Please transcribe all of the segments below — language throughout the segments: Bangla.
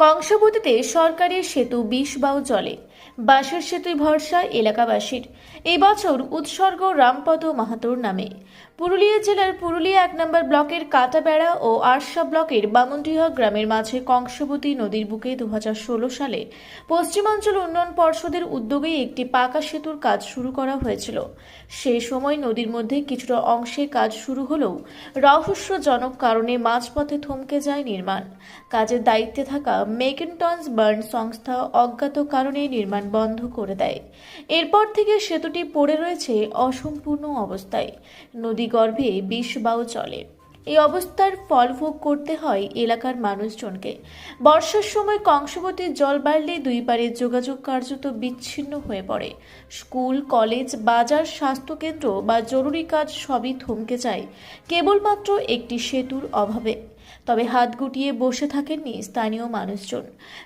কংসাবতীতে সরকারের সেতু বিষ বাউ জলে। বাঁশের সেতুই ভরসা এলাকাবাসীর। এবছর বছর উৎসর্গ রামপদ মাহাতোর নামে। পুরুলিয়া জেলার পুরুলিয়া এক নম্বর ব্লকের কাটাবেড়া ও আরশা ব্লকের বামুনডিহা গ্রামের মাঝে কংসবতী নদীর বুকে দুহাজার ষোলো সালে পশ্চিমাঞ্চল উন্নয়ন পর্ষদের উদ্যোগেই একটি পাকা সেতুর কাজ শুরু করা হয়েছিল। সেই সময় নদীর মধ্যে কিছুটা অংশে কাজ শুরু হলেও রহস্যজনক কারণে মাঝপথে থমকে যায় নির্মাণ। কাজের দায়িত্বে থাকা মেকেনটনস বার্ন সংস্থা অজ্ঞাত কারণে নির্মাণ বন্ধ করে দেয়। এরপর থেকে সেতুটি পড়ে রয়েছে অসম্পূর্ণ অবস্থায়। নদীগর্ভে বিষ বাউ চলে। এই অবস্থার ফল ভোগ করতে হয় এলাকার মানুষজনকে। বর্ষার সময় কংসবতীর জল বাড়লে দুই পারের যোগাযোগ কার্যত বিচ্ছিন্ন হয়ে পড়ে। স্কুল, কলেজ, বাজার, স্বাস্থ্যকেন্দ্র বা জরুরি কাজ সবই থমকে যায়। কেবলমাত্র একটি সেতুর অভাবে। তবে হাত গুটিয়ে বসে থাকেননি স্থানীয় মানুষজন।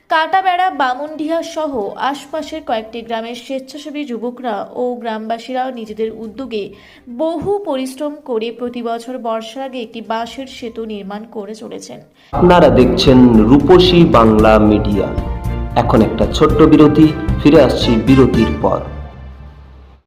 কাটাবেড়া, বামুনডিহা সহ আশপাশের কয়েকটি গ্রামের স্বেচ্ছাসেবী যুবকরা ও গ্রামবাসীরাও নিজেদের উদ্যোগে বহু পরিশ্রম করে প্রতি বছর বর্ষার আগে একটি বাঁশের সেতু নির্মাণ করে চলেছেন। আপনারা দেখছেন রূপসী বাংলা মিডিয়া। এখন একটা ছোট্ট বিরতি, ফিরে আসছি বিরতির পর।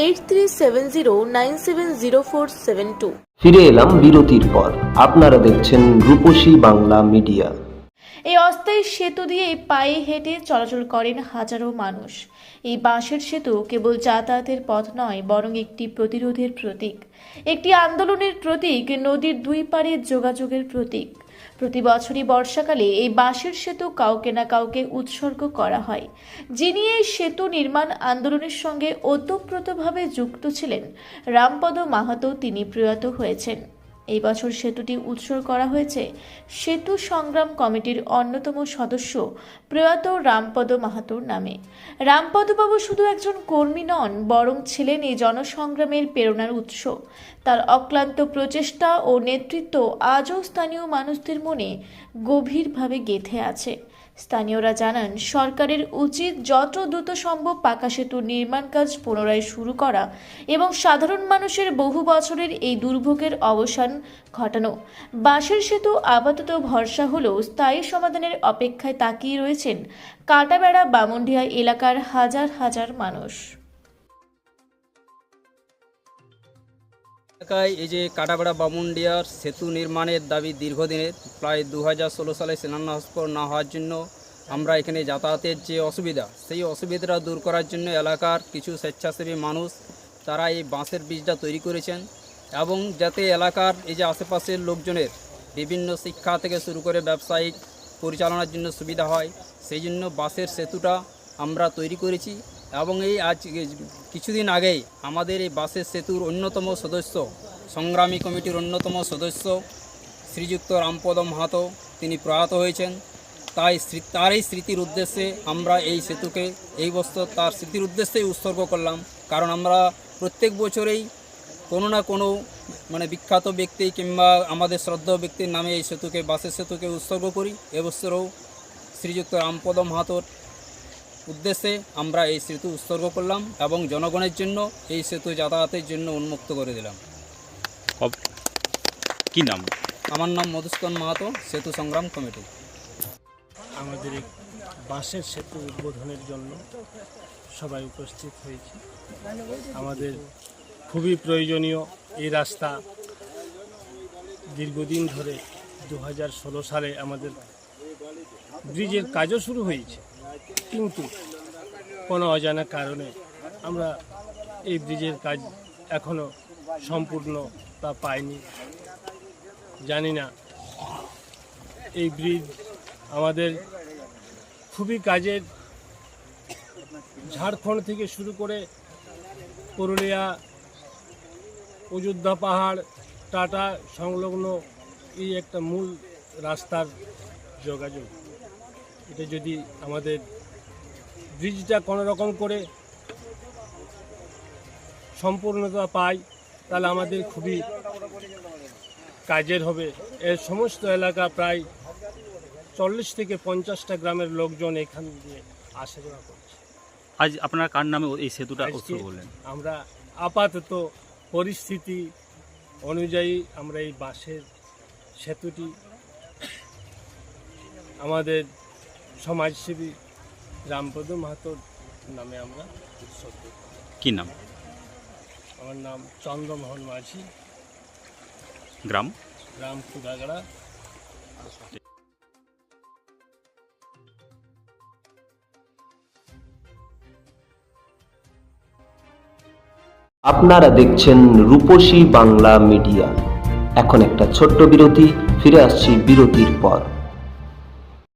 eight three seven zero nine seven zero four seven two ফিরে এলাম বিরতির পর। আপনারা দেখছেন রূপসী বাংলা মিডিয়া। এই অস্থায়ী সেতু দিয়ে পায়ে হেঁটে চলাচল করেন হাজারো মানুষ। এই বাঁশের সেতু কেবল যাতায়াতের পথ নয় বরং একটি প্রতিরোধের প্রতীক। একটি আন্দোলনের প্রতীক নদীর দুই পারে যোগাযোগের প্রতীক। প্রতি বছরই বর্ষাকালে এই বাঁশের সেতু কাউকে না কাউকে উৎসর্গ করা হয়। যিনি এই সেতু নির্মাণ আন্দোলনের সঙ্গে ওতপ্রোতভাবে যুক্ত ছিলেন, রামপদ মাহাতো তিনি প্রয়াত হয়েছেন। এই বছর সেতুটি উৎসর্গ করা হয়েছে। সেতু সংগ্রাম কমিটির অন্যতম সদস্য প্রয়াত রামপদ মাহাতুর নামে। রামপদবাবু শুধু একজন কর্মী নন, বরং ছিলেন এই জনসংগ্রামের প্রেরণার উৎস। তার অক্লান্ত প্রচেষ্টা ও নেতৃত্ব আজও স্থানীয় মানুষদের মনে গভীরভাবে গেঁথে আছে। স্থানীয়রা জানান, সরকারের উচিত যত দ্রুত সম্ভব পাকা সেতুর নির্মাণ কাজ পুনরায় শুরু করা এবং সাধারণ মানুষের বহু বছরের এই দুর্ভোগের অবসান ঘটানো। বাঁশের সেতু আপাতত ভরসা হলেও স্থায়ী সমাধানের অপেক্ষায় তাকিয়ে রয়েছেন কাটাবেড়া বামুন্ডিয়া এলাকার হাজার হাজার মানুষ। এলাকায় এই যে কাটাবেড়া বামুন্ডিয়ার সেতু নির্মাণের দাবি দীর্ঘদিনের, প্রায় দু হাজার ষোলো সালে শিলান্যাস না হওয়ার জন্য আমরা এখানে যাতায়াতের যে অসুবিধা, সেই অসুবিধাটা দূর করার জন্য এলাকার কিছু স্বেচ্ছাসেবী মানুষ তারা এই বাঁশের বীজটা তৈরি করেছেন এবং যাতে এলাকার এই যে আশেপাশের লোকজনের বিভিন্ন শিক্ষা থেকে শুরু করে ব্যবসায়িক পরিচালনার জন্য সুবিধা হয়, সেই জন্য বাঁশের সেতুটা আমরা তৈরি করেছি। এবং এই আজ কিছুদিন আগেই আমাদের এই বাসের সেতুর অন্যতম সদস্য, সংগ্রামী কমিটির অন্যতম সদস্য শ্রীযুক্ত রামপদ মাহাতো, তিনি প্রয়াত হয়েছেন। তাই তার এই স্মৃতির উদ্দেশ্যে আমরা এই সেতুকে, এই বছর তার স্মৃতির উদ্দেশ্যেই উৎসর্গ করলাম। কারণ আমরা প্রত্যেক বছরেই কোনো না কোনো মানে বিখ্যাত ব্যক্তি কিংবা আমাদের শ্রদ্ধেয় ব্যক্তির নামে এই সেতুকে, বাসের সেতুকে উৎসর্গ করি। এবছরও শ্রীযুক্ত রামপদ মাহাতোর উদ্দেশ্যে আমরা এই সেতু উৎসর্গ করলাম এবং জনগণের জন্য এই সেতু যাতায়াতের জন্য উন্মুক্ত করে দিলাম। কব- কি নাম? আমার নাম মধুসূদন মাহাতো সেতু সংগ্রাম কমিটি। আমাদের বাসের সেতু উদ্বোধনের জন্য সবাই উপস্থিত হয়েছে। আমাদের খুবই প্রয়োজনীয় এই রাস্তা দীর্ঘদিন ধরে দু হাজার ষোলো সালে আমাদের ব্রিজের কাজও শুরু হয়েছে। কিন্তু কোনো অজানা কারণে আমরা এই ব্রিজের কাজ এখনও সম্পূর্ণ তা পাইনি। জানি না, এই ব্রিজ আমাদের খুবই কাজের ঝাড়খণ্ড থেকে শুরু করে পুরুলিয়া, অযোধ্যা পাহাড়, টাটা সংলগ্ন এই একটা মূল রাস্তার যোগাযোগ। এটা যদি আমাদের ব্রিজটা কোনো রকম করে সম্পূর্ণতা পাই তাহলে আমাদের খুবই কাজের হবে। এর সমস্ত এলাকা প্রায় চল্লিশ থেকে পঞ্চাশটা গ্রামের লোকজন এখান দিয়ে আসা যাওয়া করছে। আজ আপনার কার নামে এই সেতুটা উৎসর্গ আমরা আপাতত পরিস্থিতি অনুযায়ী আমরা এই বাঁশের সেতুটি আমাদের সমাজসেবী রামপদ মাহাতোর নামে আমরা উৎসর্গ কি নাম? আমার নাম চন্দ্রমোহন মাঝি। গ্রাম? গ্রাম কুদাগড়া আপনারা দেখছেন রূপসী বাংলা মিডিয়া। এখন একটা ছোট্ট বিরতি ফিরে আসছি বিরতির পর।